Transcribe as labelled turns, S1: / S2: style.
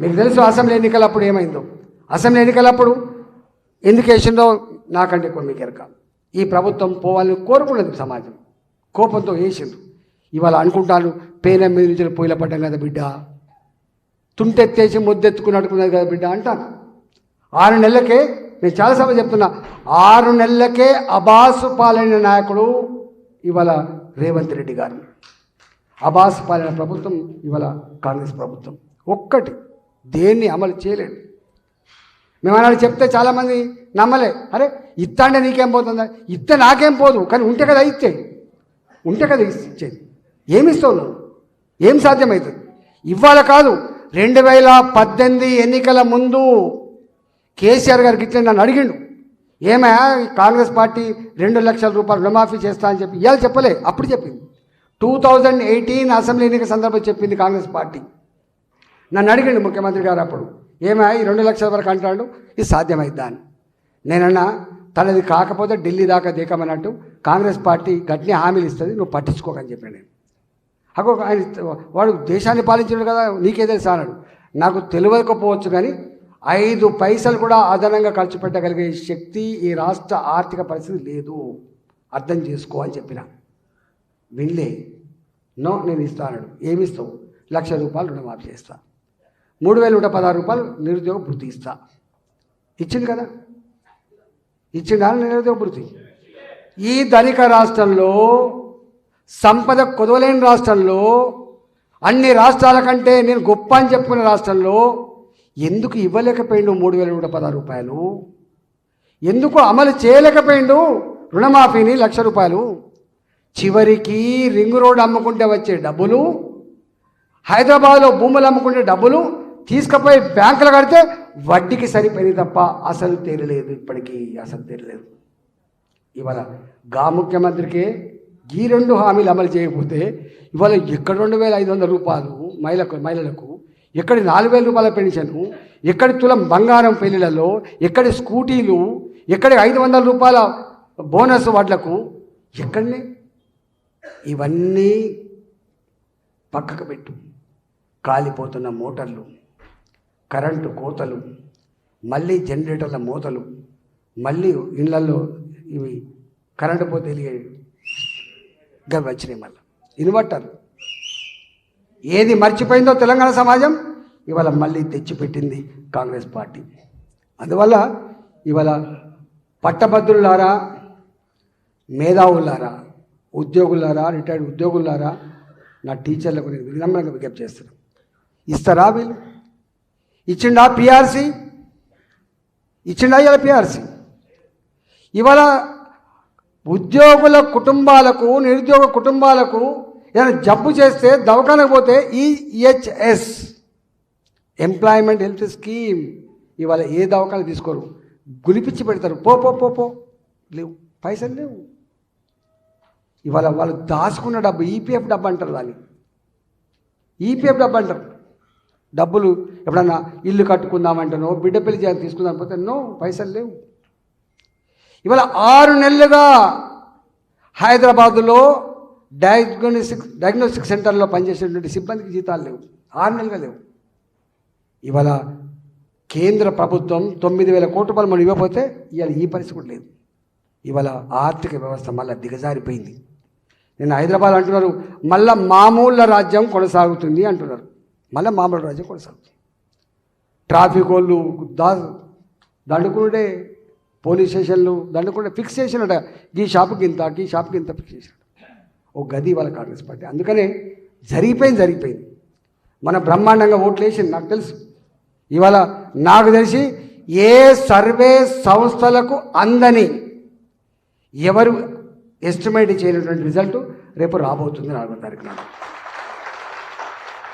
S1: మీకు తెలుసు అసెంబ్లీ ఎన్నికలప్పుడు ఏమైందో? అసెంబ్లీ ఎన్నికలప్పుడు ఎందుకు వేసిందో నాకంటే ఎక్కువ మీకు ఎరక. ఈ ప్రభుత్వం పోవాలని కోరుకున్నది సమాజం. కోపంతో వేసిండ్రు. ఇవాళ అనుకుంటాను పేన మీద నుంచి పొయ్యిల పడ్డం కదా బిడ్డ. తుంటెత్తేసి ముద్దెత్తుకున్నట్టుకున్నది కదా బిడ్డ అంటాను. ఆరు నెలలకే నేను చాలాసార్లు చెప్తున్నా ఆరు నెలలకే అబాసు పాలైన నాయకుడు ఇవాళ రేవంత్ రెడ్డి గారు. అబాసు పాలైన ప్రభుత్వం ఇవాళ కాంగ్రెస్ ప్రభుత్వం. ఒక్కటి దేన్ని అమలు చేయలేడు. మేము అన్నాడు చెప్తే చాలామంది నమ్మలే. అరే ఇత్తంటే నీకేం పోతుందా ఇత్త నాకేం పోదు కానీ ఉంటే కదా ఇచ్చే ఉంటే కదా ఇచ్చేది. ఏమి ఇస్తావు నువ్వు? ఏం సాధ్యమవుతుంది ఇవాళ కాదు రెండు వేల పద్దెనిమిది ఎన్నికల ముందు కేసీఆర్ గారికి ఇట్లా నన్ను అడిగిండు. ఏమయ్యా కాంగ్రెస్ పార్టీ రెండు లక్షల రూపాయలు రుణమాఫీ చేస్తా అని చెప్పి. ఇవాళ చెప్పలే అప్పుడు చెప్పింది. టూ థౌజండ్ ఎయిటీన్ అసెంబ్లీ ఎన్నికల సందర్భంగా చెప్పింది కాంగ్రెస్ పార్టీ. నన్ను అడిగిండు ముఖ్యమంత్రి గారు అప్పుడు. ఏమా ఈ రెండు లక్షల వరకు అంటాడు? ఇది సాధ్యమైద్దా అని. నేనన్నా తనది కాకపోతే ఢిల్లీ దాకా దిగమన్నట్టు కాంగ్రెస్ పార్టీ గట్టినే హామీలు ఇస్తుంది నువ్వు పట్టించుకోకని చెప్పాను నేను. అగో ఆయన వాడు దేశాన్ని పాలించాడు కదా నీకే తెలుసా అన్నాడు. నాకు తెలియకపోవచ్చు కానీ ఐదు పైసలు కూడా అదనంగా ఖర్చు పెట్టగలిగే శక్తి ఈ రాష్ట్ర ఆర్థిక పరిస్థితి లేదు. అర్థం చేసుకో అని చెప్పిన. వినలే. నో నేను ఇస్తా అన్నాడు. ఏమి ఇస్తావు? లక్ష రూపాయలు రుణమాఫీ చేస్తాను మూడు వేల నూట పదహారు రూపాయలు నిరుద్యోగ భృతి ఇస్తా. ఇచ్చింది కదా? ఇచ్చిందా నిరుద్యోగ భృతి ఈ ధనిక రాష్ట్రంలో సంపద కొదవలేని రాష్ట్రంలో అన్ని రాష్ట్రాల కంటే నేను గొప్ప అని చెప్పుకునే రాష్ట్రంలో ఎందుకు ఇవ్వలేకపోయిండు మూడు వేల నూట పదహారు రూపాయలు? ఎందుకు అమలు చేయలేకపోయిండు రుణమాఫీని లక్ష రూపాయలు? చివరికి రింగ్ రోడ్ అమ్ముకుంటే వచ్చే డబ్బులు హైదరాబాద్లో భూములు అమ్ముకుంటే డబ్బులు తీసుకుపోయి బ్యాంకులు కడితే వడ్డీకి సరిపోయింది తప్ప అసలు తేరలేదు ఇప్పటికీ అసలు తేరలేదు ఇవాళ గా ముఖ్యమంత్రికి ఈ రెండు హామీలు అమలు చేయకపోతే ఇవాళ ఎక్కడ రెండు వేల ఐదు వందల రూపాయలు మహిళకు మహిళలకు ఎక్కడి నాలుగు వేల రూపాయల పెన్షను ఎక్కడి తులం బంగారం పెళ్ళిలలో ఎక్కడి స్కూటీలు ఎక్కడి ఐదు వందల రూపాయల బోనస్ వాట్లకు ఎక్కడనే ఇవన్నీ పక్కకు పెట్టు. కాలిపోతున్న మోటార్లు కరెంటు కోతలు మళ్ళీ జనరేటర్ల మూతలు మళ్ళీ ఇళ్ళలో ఇవి కరెంటు పోతే వెలిగే గవి వచ్చినాయి మళ్ళీ. ఇన్వర్టర్. ఏది మర్చిపోయిందో తెలంగాణ సమాజం ఇవాళ మళ్ళీ తెచ్చిపెట్టింది కాంగ్రెస్ పార్టీ. అందువల్ల ఇవాళ పట్టభద్రులారా మేధావులారా ఉద్యోగులారా రిటైర్డ్ ఉద్యోగులారా నా టీచర్లకు నేను వినమ్రంగా విజ్ఞప్తి చేస్తున్నాను ఇస్తారా వీళ్ళు? ఇచ్చిండా పిఆర్సీ ఇచ్చిండా ఇవాళ పిఆర్సీ ఇవాళ ఉద్యోగుల కుటుంబాలకు నిరుద్యోగ కుటుంబాలకు ఏదైనా జబ్బు చేస్తే దవాఖానకు పోతే ఈహెచ్ఎస్ ఎంప్లాయ్మెంట్ హెల్త్ స్కీమ్ ఇవాళ ఏ దవాఖాన తీసుకోరు? గులిపించి పెడతారు. పో పో పో పో. లేవు. పైసలు లేవు. ఇవాళ వాళ్ళు దాచుకున్న డబ్బు ఈపీఎఫ్ డబ్బు అంటారు దాన్ని. ఈపీఎఫ్ డబ్బు అంటారు. డబ్బులు ఎప్పుడన్నా ఇల్లు కట్టుకుందామంటానో బిడ్డ పెళ్ళి చేయాలి తీసుకుందాం పోతే ఎన్నో పైసలు లేవు. ఇవాళ ఆరు నెలలుగా హైదరాబాదులో డయాగ్నోస్టిక్ డయాగ్నోస్టిక్ సెంటర్లో పనిచేసేటువంటి సిబ్బందికి జీతాలు లేవు. ఆరు నెలలుగా లేవు. ఇవాళ కేంద్ర ప్రభుత్వం తొమ్మిది వేల కోట్ల రూపాయలు మనం ఇవ్వకపోతే ఇవాళ ఈ పరిస్థితి కూడా లేదు. ఇవాళ ఆర్థిక వ్యవస్థ మళ్ళీ దిగజారిపోయింది. నేను హైదరాబాద్ అంటున్నారు మళ్ళా మామూలు రాజ్యం కొనసాగుతుంది అంటున్నారు. మళ్ళీ మామూలు రోజు కొనసాగుతుంది ట్రాఫిక్ వాళ్ళు దా దండుకుంటే పోలీస్ స్టేషన్లు దండుకుంటే ఫిక్స్ చేసినట ఈ షాపుకి ఇంత ఈ షాపుకి ఇంత ఫిక్స్ చేసినట్టు ఓ గది వాళ్ళ కాంగ్రెస్ పార్టీ. అందుకనే జరిగిపోయింది జరిగిపోయింది. మన బ్రహ్మాండంగా ఓట్లు వేసింది నాకు తెలుసు. ఇవాళ నాకు తెలిసి ఏ సర్వే సంస్థలకు అందని ఎవరు ఎస్టిమేట్ చేయనటువంటి రిజల్ట్ రేపు రాబోతుంది నాలుగో తారీఖు నాడు.